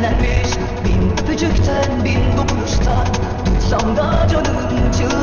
Bin öpücükten, bin dokunuştan Tutsam da canım çığlığı